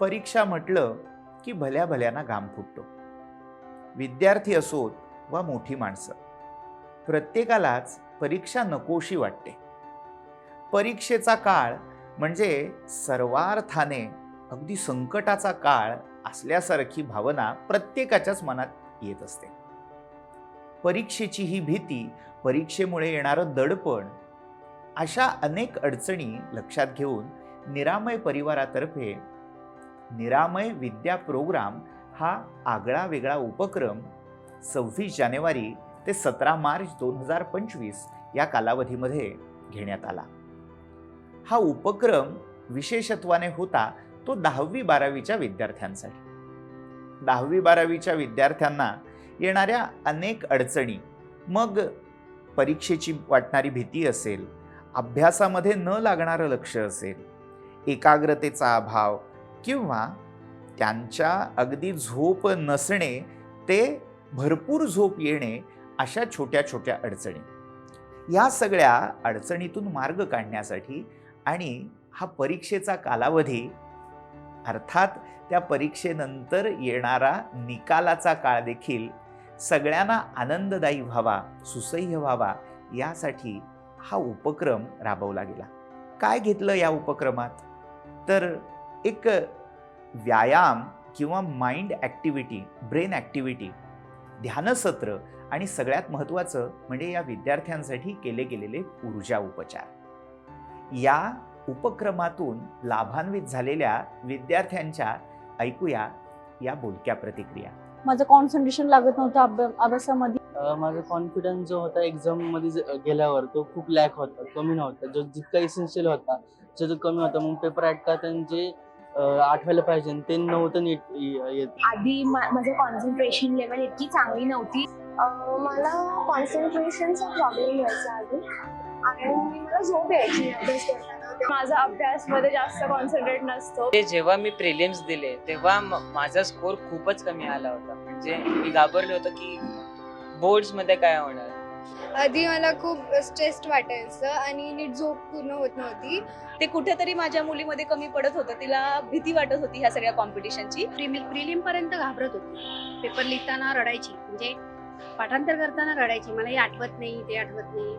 परीक्षा म्हटलं की भल्या भल्याना घाम फुटतो. विद्यार्थी असोत वा मोठी माणसं. प्रत्येकालाच परीक्षा नकोशी वाटते. परीक्षेचा काळ म्हणजे सर्वार्थाने अगदी संकटाचा काळ असल्यासारखी भावना प्रत्येकाच्याच मनात येत असते. परीक्षेची ही भीती परीक्षेमुळे येणारं दडपण अशा अनेक अडचणी लक्षात घेऊन निरामय परिवारातर्फे निरामय विद्या प्रोग्राम हा आगळा वेगळा उपक्रम सव्वीस जानेवारी ते सतरा मार्च दोन हजार पंचवीस या कालावधीमध्ये घेण्यात आला. हा उपक्रम विशेषत्वाने होता तो दहावी बारावीच्या विद्यार्थ्यांसाठी. दहावी बारावीच्या विद्यार्थ्यांना येणाऱ्या अनेक अडचणी मग परीक्षेची वाटणारी भीती असेल अभ्यासामध्ये न लागणारं लक्ष असेल एकाग्रतेचा अभाव किंवा त्यांच्या अगदी झोप नसणे ते भरपूर झोप येणे अशा छोट्या छोट्या अडचणी. या सगळ्या अडचणीतून मार्ग काढण्यासाठी आणि हा परीक्षेचा कालावधी अर्थात त्या परीक्षेनंतर येणारा निकालाचा काळ देखील सगळ्यांना आनंददायी व्हावा सुसह्य व्हावा यासाठी हा उपक्रम राबवला गेला. काय घेतलं या उपक्रमात? तर एक व्यायाम किंवा माइंड ॲक्टिव्हिटी ब्रेन ॲक्टिव्हिटी ध्यानसत्र आणि सगळ्यात महत्त्वाचं म्हणजे या विद्यार्थ्यांसाठी केले गेलेले ऊर्जा उपचार. या उपक्रमातून लाभान्वित झालेल्या विद्यार्थ्यांच्या ऐकूया या बोलक्या प्रतिक्रिया. माझं कॉन्सन्ट्रेशन लागत नव्हतं अभ्या- अभ्यासामध्ये. माझा कॉन्फिडन्स जो होता एक्झाममध्ये ज- गेल्यावर तो खूप लॅक होता कमी नव्हता. जो जितका इसेन्शियल होता जो तो कमी होता. मग पेपर ऍड करताना जे आठवायला पाहिजे ते नव्हतं नीट य- येत. आधी मा- माझं कॉन्सन्ट्रेशन लेवल इतकी चांगली नव्हती. अं, मला कॉन्सन्ट्रेशनचा प्रॉब्लेम व्हायचा आधी. आणि मला झोप यायची अभ्यास करताना. माझा अभ्यासमध्ये जास्त कॉन्सन्ट्रेट नसतो. ते जेव्हा मी प्रिलिम्स दिले तेव्हा म- माझा स्कोर खूपच कमी आला होता. म्हणजे मी घाबरले होतो की बोर्ड्समध्ये काय होणार? आधी मला खूप स्ट्रेस्ड वाटायचं आणि नीट झोप पूर्ण होत नव्हती. ते कुठेतरी माझ्या मुलीमध्ये कमी पडत होतं. तिला भीती वाटत होती ह्या सगळ्या कॉम्पिटिशनची प्रिलिम पर्यंत घाबरत होती. पेपर लिहिताना रडायची. म्हणजे पाठांतर करताना रडायची. मला हे आठवत नाही ते आठवत नाही.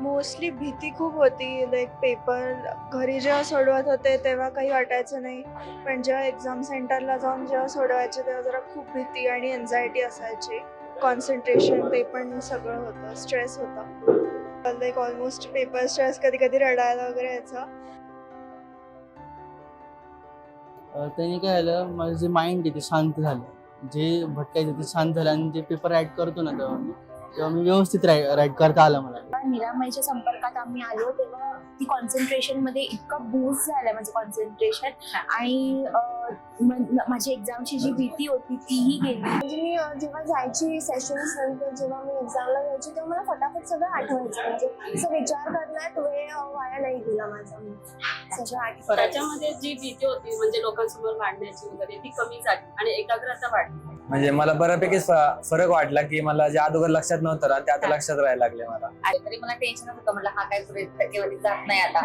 मोस्टली भीती खूप होती. लाईक पेपर घरी जेव्हा सोडवत होते तेव्हा काही वाटायचं नाही. पण जेव्हा एक्झाम सेंटरला जाऊन जेव्हा सोडवायचे तेव्हा जरा खूप भीती आणि एन्झायटी असायची. कॉन्सन्ट्रेशन ते पण सगळं होतं स्ट्रेस होता. लाईक ऑलमोस्ट पेपर स्ट्रेस कधी कधी रडायला वगैरे यायचा. त्याने काय झालं माझं जे माइंड आहे ते शांत झालं. जे भटकायचं ते शांत झालं आणि जे पेपर ऍड करतो ना तेव्हा मी तेव्हा मी व्यवस्थित राईट करता आलं मला. निरामयच्या संपर्कात आम्ही आलो तेव्हा ती कॉन्सन्ट्रेशनमध्ये इतकं बूस्ट झालं माझं कॉन्सन्ट्रेशन आणि माझी एक्झामची जी भीती होती तीही गेली. म्हणजे मी जेव्हा जायची सेशन्स नंतर जेव्हा मी एक्झामला जायची तेव्हा मला फटाफट सगळं आठवायचं. म्हणजे असं विचार करण्यात वेळ वाया नाही गेला माझा. सगळं त्याच्यामध्ये जी भीती होती म्हणजे लोकांसमोर मांडण्याची वगैरे ती कमी झाली आणि एकाग्रता वाढली. म्हणजे मला बऱ्यापैकी फ- फरक वाटला की मला जे अगोदर लक्षात नव्हतं ना ते आता लक्षात राहायला लागले मला. आणि तरी मला टेन्शन होतं म्हणलं हा काय टक्केवारी जात नाही आता.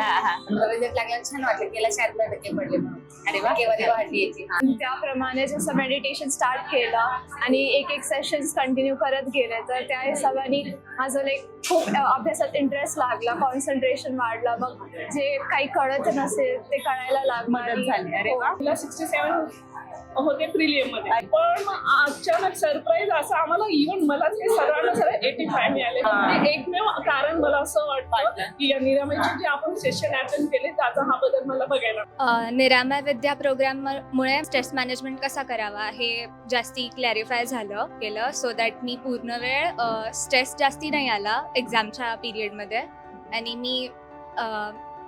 रिझल्ट लागला छान वाटलं गेला शहात्तर टक्के पडले म्हणून. टक्केवारी वाढली याची हा. त्याप्रमाणे जसं मेडिटेशन स्टार्ट केलं आणि एक एक सेशन्स कंटिन्यू करत गेले तर त्या हिशोबाने माझं लाईक खूप अ, अभ्यासात इंटरेस्ट लागला कॉन्सन्ट्रेशन वाढलं. मग जे काही कळत नसेल ते कळायला लागलं. मदत झाली. अरे वा. सिक्स्टी सेवन होते प्रिलियममध्ये पण अचानक सरप्राईज असं आम्हाला इव्हन मला ते सर्वांना सगळं एटी फाय मिळाले एकमेव कारण मला असं वाटतं की या निरामयचे जे आपण सेशन अटेंड केले त्याचा हा बदल मला बघायला निरामय विद्या प्रोग्राम मुळे स्ट्रेस मॅनेजमेंट कसा करावा हे जास्ती क्लॅरिफाय झालं केलं सो दॅट मी पूर्ण वेळ स्ट्रेस जास्ती नाही आला एक्झामच्या पिरियडमध्ये आणि मी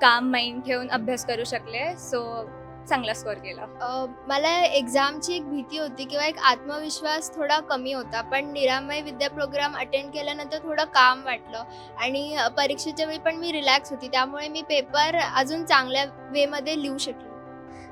काम माइंड ठेवून अभ्यास करू शकले सो चांगला स्कोअर केला. मला एक्झामची एक भीती होती किंवा एक आत्मविश्वास थोडा कमी होता. पण निरामय विद्या प्रोग्राम अटेंड केल्यानंतर थोडं काम वाटलं. आणि परीक्षेच्या वेळी पण मी रिलॅक्स होती. त्यामुळे मी पेपर अजून चांगल्या वेमध्ये लिहू शकले.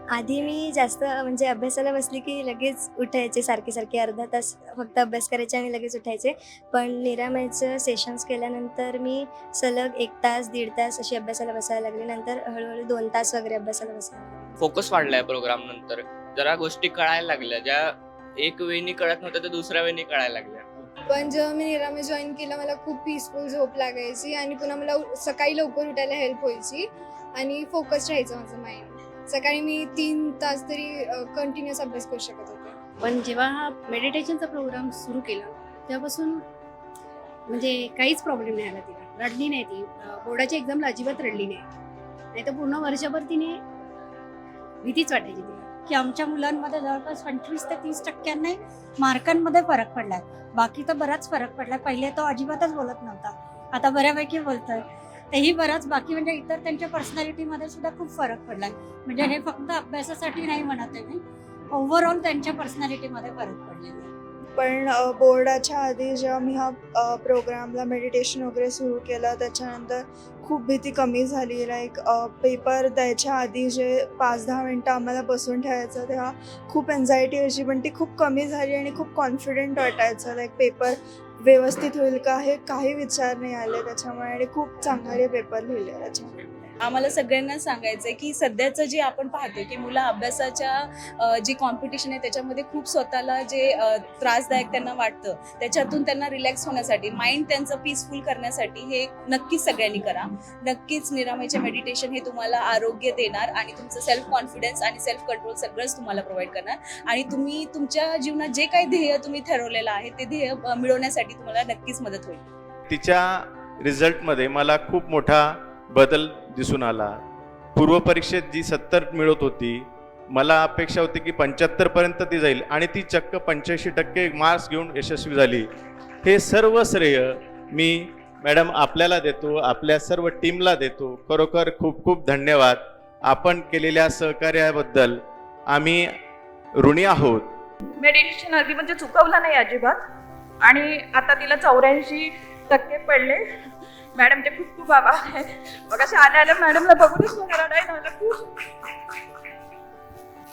आधी मी जास्त म्हणजे अभ्यासाला बसली की लगेच उठायचे सारखे सारखे अर्धा तास फक्त अभ्यास करायचे आणि लगेच उठायचे. पण निरामयचं सेशन्स केल्यानंतर मी सलग एक तास दीड तास अशी अभ्यासाला बसायला लागले. नंतर हळूहळू दोन तास वगैरे अभ्यासाला बसायला लागले. फोकस वाढलाय प्रोग्राम नंतर. जरा गोष्टी कळायला लागल्या. ज्या एक वेळी कळत नव्हत्या त्या दुसऱ्या वेळी कळायला लागल्या. पण जेव्हा मी निरामे जॉईन केलं मला खूप पीसफुल झोप लागायची आणि पुन्हा मला सकाळी लवकर उठायला हेल्प व्हायची आणि फोकस राहायचं माझं माइंड सकाळी मी तीन तास तरी कंटिन्युअस अभ्यास करू शकत होते. पण जेव्हा हा मेडिटेशनचा प्रोग्राम सुरू केला तेव्हापासून म्हणजे काहीच प्रॉब्लेम नाही आला तिला. रडली नाही ती. अं, बोर्डाच्या एक्झामला अजिबात रडली नाही. नाही तर पूर्ण वर्षभर तिने भीतीच वाटायची तिला. की आमच्या मुलांमध्ये जवळपास पंचवीस ते तीस टक्क्यांनी मार्कांमध्ये फरक पडलाय. बाकी तर बराच फरक पडलाय. पहिले तो अजिबातच बोलत नव्हता. आता बऱ्यापैकी बोलतोय. तेही बराच बाकी म्हणजे इतर त्यांच्या पर्सनॅलिटीमध्ये सुद्धा खूप फरक पडलाय. म्हणजे हे फक्त अभ्यासासाठी नाही म्हणत आहे मी. ओव्हरऑल त्यांच्या पर्सनॅलिटीमध्ये फरक पडलेला आहे. पण बोर्डाच्या आधी जेव्हा मी हा प्रोग्रामला मेडिटेशन वगैरे सुरू केलं त्याच्यानंतर खूप भीती कमी झाली. लाईक पेपर द्यायच्या आधी जे पाच दहा मिनटं आम्हाला बसून ठेवायचं तेव्हा खूप एन्झायटी व्हायची पण ती खूप कमी झाली आणि खूप कॉन्फिडंट वाटायचं. लाईक पेपर व्यवस्थित होईल का हे काही विचार नाही आले त्याच्यामुळे आणि खूप चांगले पेपर लिहिले त्याच्यामुळे. आम्हाला सगळ्यांना सांगायचं आहे की सध्याचं जे आपण पाहतो की मुलं अभ्यासाच्या जी कॉम्पिटिशन आहे त्याच्यामध्ये खूप स्वतःला जे त्रासदायक त्यांना वाटतं त्याच्यातून त्यांना रिलॅक्स होण्यासाठी माइंड त्यांचं पीसफुल करण्यासाठी हे नक्कीच सगळ्यांनी करा. नक्कीच निरामयचे मेडिटेशन हे तुम्हाला आरोग्य देणार आणि तुमचं सेल्फ कॉन्फिडन्स आणि सेल्फ कंट्रोल सगळंच तुम्हाला प्रोव्हाइड करणार. आणि तुम्ही तुमच्या जीवनात जे काही ध्येय तुम्ही ठरवलेलं आहे ते ध्येय मिळवण्यासाठी तुम्हाला नक्कीच मदत होईल. तिच्या रिझल्टमध्ये मला खूप मोठा बदल दिसून आला. पूर्वपरीक्षेत जी सत्तर मिळत होती मला अपेक्षा होती की पंच्याहत्तरपर्यंत ती जाईल आणि ती चक्क पंच्याऐंशी टक्के मार्क्स घेऊन यशस्वी झाली. हे सर्व श्रेय मी मॅडम आपल्याला देतो आपल्या सर्व टीमला देतो. खरोखर खूप खूप धन्यवाद. आपण केलेल्या सहकार्याबद्दल आम्ही ऋणी आहोत. मेडिटेशन आधी म्हणजे चुकवलं नाही अजिबात. आणि आता तिला चौऱ्याऐंशी टक्के पडले. मॅडमचे खूप खूप आभार आहे. मग अशा आल्या आल्या मॅडमला बघूनच मला खूप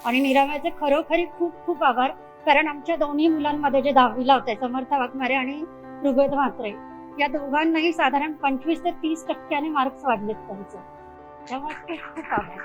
आणि निरामयाचे खरोखरी खूप खूप आभार कारण आमच्या दोन्ही मुलांमध्ये जे दहावीला होते समर्थ वाघमारे आणि ऋग्वेद म्हात्रे या दोघांनाही साधारण पंचवीस ते तीस टक्क्याने मार्क्स वाढलेत त्यांचे. त्यामुळे खूप खूप आभार.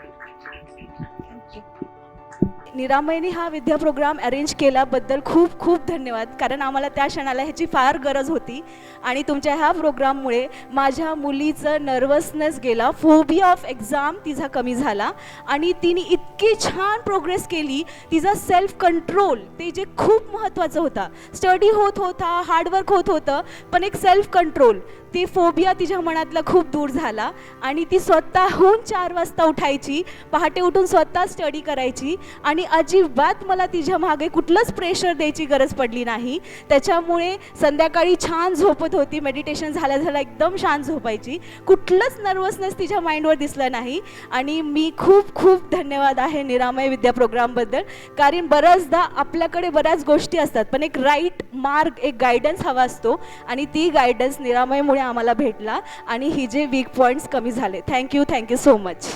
निरामयने हा विद्या प्रोग्राम अरेंज केल्याबद्दल खूप खूप धन्यवाद. कारण आम्हाला त्या क्षणाला ह्याची फार गरज होती. आणि तुमच्या ह्या प्रोग्राममुळे माझ्या मुलीचं नर्वसनेस गेला. फोबिया ऑफ एक्झाम तिचा कमी झाला. आणि तिने इतकी छान प्रोग्रेस केली. तिचा सेल्फ कंट्रोल ते जे खूप महत्त्वाचं होता. स्टडी होत होता हार्डवर्क होत होतं पण एक सेल्फ कंट्रोल ती फोबिया तिच्या मनातला खूप दूर झाला आणि ती स्वतःहून चार वाजता उठायची पहाटे उठून स्वतः स्टडी करायची आणि अजिबात मला तिच्यामागे कुठलंच प्रेशर द्यायची गरज पडली नाही. त्याच्यामुळे संध्याकाळी छान झोपत होती. मेडिटेशन झाल्या झाल्या एकदम शांत झोपायची. कुठलंच नर्वसनेस तिच्या माइंडवर दिसलं नाही. आणि मी खूप खूप धन्यवाद आहे निरामय विद्या प्रोग्रामबद्दल कारण बऱ्याचदा आपल्याकडे बऱ्याच गोष्टी असतात पण एक राईट मार्ग एक गायडन्स हवा असतो. आणि ती गायडन्स निरामयमुळे आम्हाला भेटला आणि ही जे वीक पॉईंट्स कमी झाले. थँक्यू थँक्यू सो मच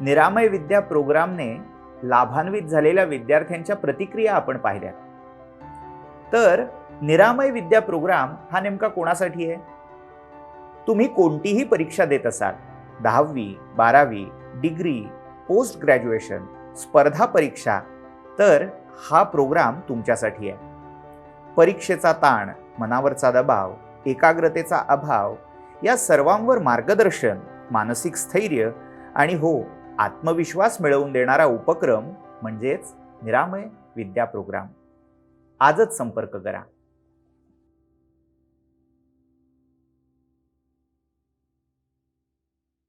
निरामय विद्या प्रोग्रामने लाभान्वित झालेल्या विद्यार्थ्यांच्या प्रतिक्रिया आपण पाहिल्या. तर निरामय विद्या प्रोग्राम हा नेमका कोणासाठी आहे? तुम्ही कोणतीही परीक्षा देत असाल दहावी बारावी डिग्री पोस्ट ग्रॅज्युएशन स्पर्धा परीक्षा तर हा प्रोग्राम तुमच्यासाठी आहे. परीक्षेचा ताण मनावरचा दबाव एकाग्रतेचा अभाव या सर्वांवर मार्गदर्शन मानसिक स्थैर्य आणि हो आत्मविश्वास मिळवून देणारा उपक्रम म्हणजेच निरामय विद्या प्रोग्राम. आजच संपर्क करा.